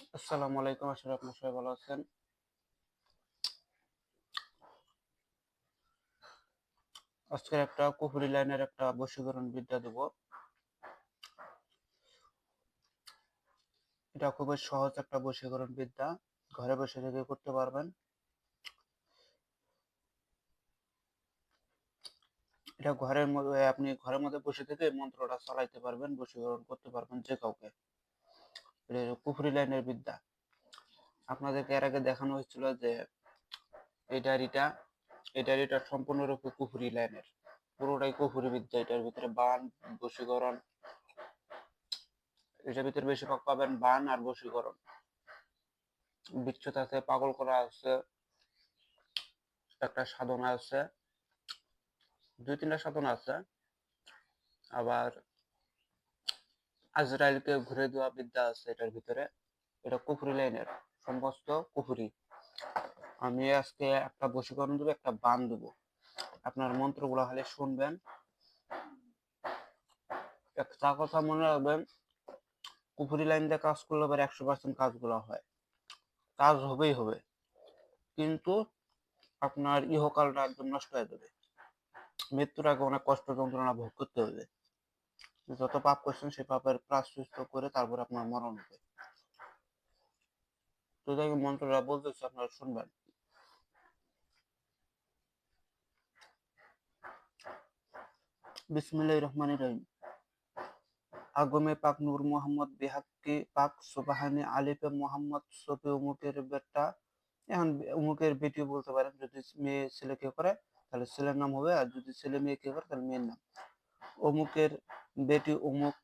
আসসালামু আলাইকুম, আশা আপনার সবাই ভালো আছেন। আজকের একটা কুফুরি লাইনের একটা বশীকরণ বিদ্যা দেব। এটা খুবই সহজ একটা বশীকরণ বিদ্যা ঘরে বসে থেকে করতে পারবেন। এটা ঘরের মধ্যে, আপনি ঘরের মধ্যে বসে থেকে মন্ত্রটা চালাইতে পারবেন, বশীকরণ করতে পারবেন যে কাউকে। এটা কুফুরি লাইনের বিদ্যা। আপনাদেরকে এর আগে দেখানো হয়েছিল যে এই ডায়েরিটা এই ডায়েরিটা সম্পূর্ণরূপে কুফুরি লাইনের পুরোটাই কুফুরি বিদ্যা, এটার ভিতরে বান, বশীকরণ, এটার ভিতরে বেশিরভাগ পাবেন বান আর বশীকরণ। বিচ্ছুত আছে, পাগল করা আছে, একটা সাধনা আছে, দুই তিনটা সাধনা আছে, আবার আজরাইলকে ঘুরে দেওয়া বিদ্যা আছে এটার ভিতরে। এটা কুফুরি লাইনের সমস্ত কুফুরি। আমি আজকে একটা বশীকরণ দেবো, একটা বান দেবো। আপনার মন্ত্রগুলো খালি শুনবেন। একটা কথা মনে রাখবেন, কুফুরি লাইন দিয়ে কাজ করলে এবার একশো পার্সেন্ট কাজগুলো হয়। কাজ হবেই হবে। কিন্তু আপনার ইহকালটা একদম নষ্ট হয়ে যাবে। মৃত্যুর আগে অনেক কষ্ট যন্ত্রণা ভোগ করতে হবে। যত পাপ করছেন সেই পাপের প্রাশ্চিত্য করে তারপর আপনার মরণ হবে। তো যাই হোক মন্ত্রটা বলতেছে, আপনারা শুনবেন। বিসমিল্লাহ রহিম। আগমে পাক নূর মোহাম্মদ পাক আলিফে মোহাম্মদ, সফি উমুকের বেটা। এখন উমুকের বেটি বলতে পারেন, যদি মেয়ে ছেলেকে করে, তাহলে ছেলের নাম হবে, আর যদি ছেলে মেয়ে কে করে, তাহলে মেয়ের নাম। অমুকের বেটি অমুক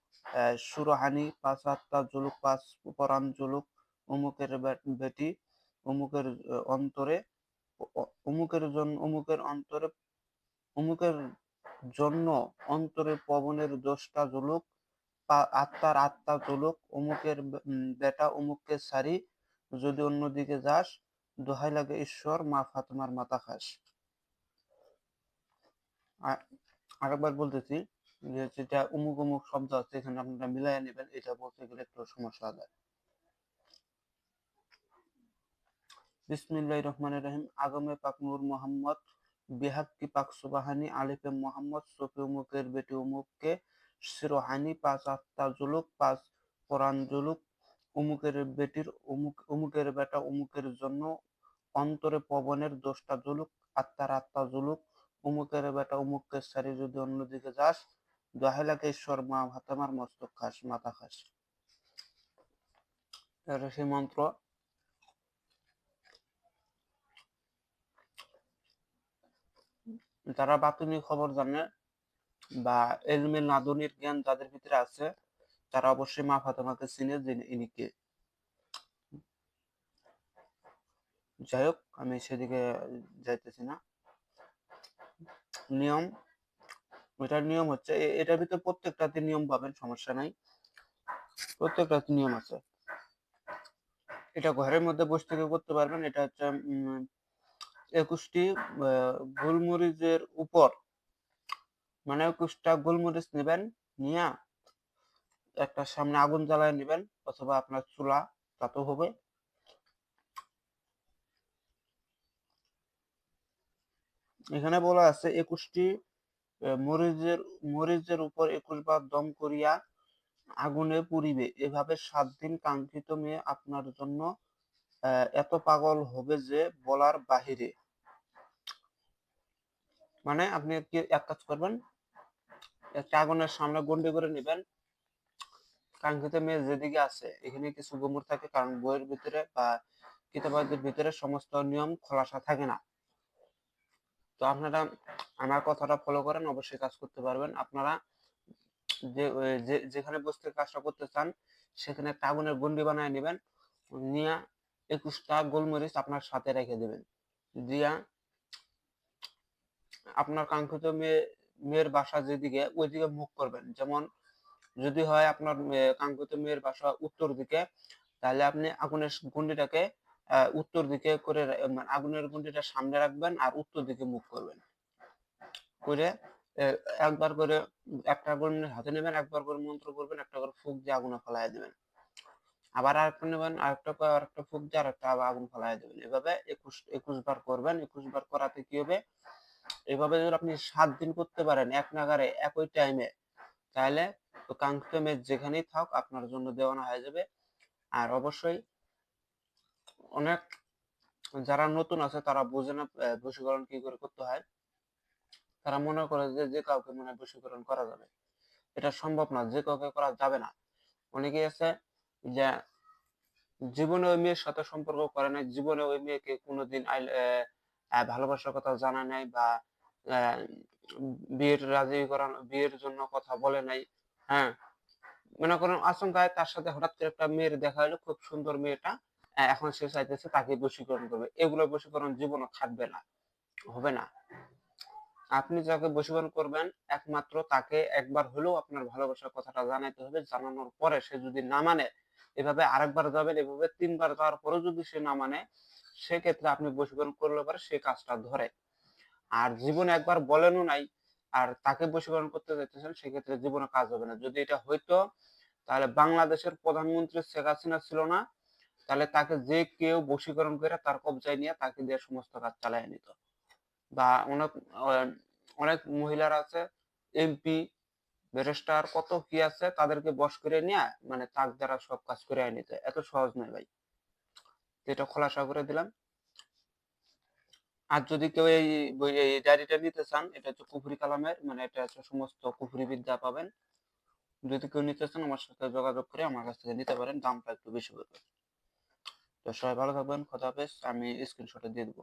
সুরহানি পাঁচ আত্মা জুলুক, পাঁচ পরাণ জুলুক অমুকের বেটি অমুকের অন্তরে অমুকের জন্য অমুকের অন্তরে অমুকের জন্য অন্তরে পবনের দোষটা জুলুক আত্মার আত্মা জুলুক অমুকের বেটা অমুককে সারি, যদি অন্যদিকে যাস, দোহাই লাগে ঈশ্বর, মা ফাতেমার মাথা খাস। আরেকবার বলতেছি যেটা অমুক অমুক শব্দ আছে, এখানে আপনারা মিলাই নেবেন, এটা বলতে গেলে একটু সমস্যা হয়। বিসমিল্লাহ রহমান রহিম। আগমে পাক নূর মোহাম্মদ বেহাক্কি পাক সুবাহানি, আলিফে মোহাম্মদ, সফি উমুকের বেটি উমুককে শিরোহানি পাঁচ আত্মা জুলুক, পাঁচ কোরআন জুলুক উমুকের বেটির উমুক উমুকের বেটা উমুকের জন্য অন্তরে পবনের দোষটা জুলুক, আত্মার আত্মা জুলুক উমুকের বেটা উমুককে সারি যদি অন্যদিকে যাস দহেলাকে ঈশ্বর, মা ভাতামার মস্তক খাস, মাথা খাস। সেই মন্ত্র। যারা বাতুনি খবর জানে বা এলমে নাদনির জ্ঞান যাদের ভিতরে আছে, তারা অবশ্যই মা ফাতেমাকে চিনে যে ইনি যাই হোক, আমি সেদিকে যাইতেছি না। নিয়ম এটার নিয়ম হচ্ছে এটার ভিতরে প্রত্যেকটাতে নিয়ম পাবেন, সমস্যা নাই। প্রত্যেকটাতে নিয়ম আছে। এটা ঘরের মধ্যে বসে থেকে করতে পারবেন, এটা হচ্ছে একুশটি গোলমরিচের উপর মানে একুশটা গোলমরিচ নেবেন, নিয়ে একটা সামনে আগুন জ্বালায় নেবেন, অথবা আপনার চুলা, তাতেও হবে। এখানে বলা আছে একুশটি মরিচের মরিচের উপর একুশ বার দম করিয়া আগুনে পুড়িবে। এভাবে সাত দিন কাঙ্ক্ষিত মেয়ে আপনার জন্য এত পাগল হবে যে বলার বাহিরে। মানে আপনি কি, এক কাজ করবেন একটা আগুনের সামনে গন্ডি করে নেবেন। কাঙ্ক্ষিত মেয়ে যেদিকে আছে, এখানে কিছু গোমর থাকে, কারণ বইয়ের ভিতরে বা কিতাবাদের ভিতরে সমস্ত নিয়ম, খোলাসা থাকে না। তো আপনারা আমার কথাটা ফলো করেন, অবশ্যই কাজ করতে পারবেন। আপনারা যে যেখানে বসতে কাজটা করতে চান, সেখানে একটা আগুনের গন্ডি বানায় নেবেন। নিয়ে একুশটা গোলমরিচ আপনার সাথে রেখে দেবেন। দিয়া আপনার কাঙ্ক্ষিত মেয়ে, মেয়ের বাসা যেদিকে, ওইদিকে মুখ করবেন। যেমন যদি হয় আপনার কাঙ্ক্ষিত মেয়ের বাসা উত্তর দিকে, তাহলে আপনি আগুনের গুন্ডিটাকে উত্তর দিকে করে মানে আগুনের গুন্ডিটা সামনে রাখবেন আর উত্তর দিকে মুখ করবেন। করে একবার করে একটা করে হাতে নেবেন, একবার করে মন্ত্র করবেন, একটা করে ফুক দিয়ে আগুনে ফেলাই দিবেন। আবার আরেকটা নেবেন, আরেকটা পর আরেকটা ফুক দিয়ে আরেকটা আবার আগুন ফেলাই দেবেন। এভাবে একুশ একুশ বার করবেন, একুশ বার করাতে কি হবে? এভাবে যদি আপনি সাত দিন করতে পারেন, এক নাগারে, একই টাইমে তাহলে তো কাঙ্ক্ষিত মেজ যেখানেই থাক আপনার জন্য দেওয়ানো হয়ে যাবে। আর অবশ্যই অনেক যারা নতুন আছে, তারা বোঝে না বশীকরণ কি করে করতে হয়। তারা মনে করে যে যে কাউকে মনে বশীকরণ করা যাবে। এটা সম্ভব না, যে কাউকে করা যাবে না। অনেকেই আছে যে, জীবনে ওই মেয়ের সাথে সম্পর্ক করে নাই, জীবনে ওই মেয়েকে কোনোদিন ভালোবাসার কথা জানা নাই বা বিয়ের রাজি করানো, বিয়ের জন্য কথা বলে নাই হ্যাঁ। মনে করেন আচমকায় তার সাথে হঠাৎ করে একটা মেয়ের দেখা হলো, খুব সুন্দর মেয়েটা এখন সে চাইতেছে তাকে বশীকরণ করবে। এগুলো বশীকরণ জীবনে খাটবে না, হবে না। আপনি যাকে বশীকরণ করবেন, একমাত্র তাকে একবার হলেও আপনার ভালোবাসার কথাটা জানাইতে হবে। জানানোর পরে সে যদি না মানে এভাবে আরেকবার যাবেন, এভাবে তিনবার যাওয়ার পরেও যদি সে না মানে সেক্ষেত্রে আপনি বশীকরণ করলে পরে সে কাজটা ধরে। আর জীবনে একবার বলেনও নাই, আর তাকে বশীকরণ করতে যাইতেছেন, সেক্ষেত্রে জীবনে কাজ হবে না। যদি এটা হইতো, তাহলে বাংলাদেশের প্রধানমন্ত্রী শেখ হাসিনা ছিল না, তাহলে তাকে যে কেউ বশীকরণ করে তার কবজায় নিয়ে তাকে দিয়ে সমস্ত কাজ চালিয়ে নিত। বা অনেক অনেক মহিলারা আছে এমপি ব্যারিস্টার কত কি আছে, তাদেরকে বশ করে নিয়ে মানে তাক দ্বারা সব কাজ করে নিতে এত সহজ নয় ভাই। এটা খোলাসা করে দিলাম। আর যদি কেউ এই এই ডায়েরিটা নিতে চান, এটা হচ্ছে কুফরি কালামের মানে এটা হচ্ছে সমস্ত কুফরি বিদ্যা পাবেন। যদি কেউ নিতে চান, আমার সাথে যোগাযোগ করে আমার কাছ থেকে নিতে পারেন, দামটা একটু বেশি পড়বে। তো সবাই ভালো থাকবেন, খোদা হাফেজ, আমি স্ক্রিনশটে দিয়ে দেবো।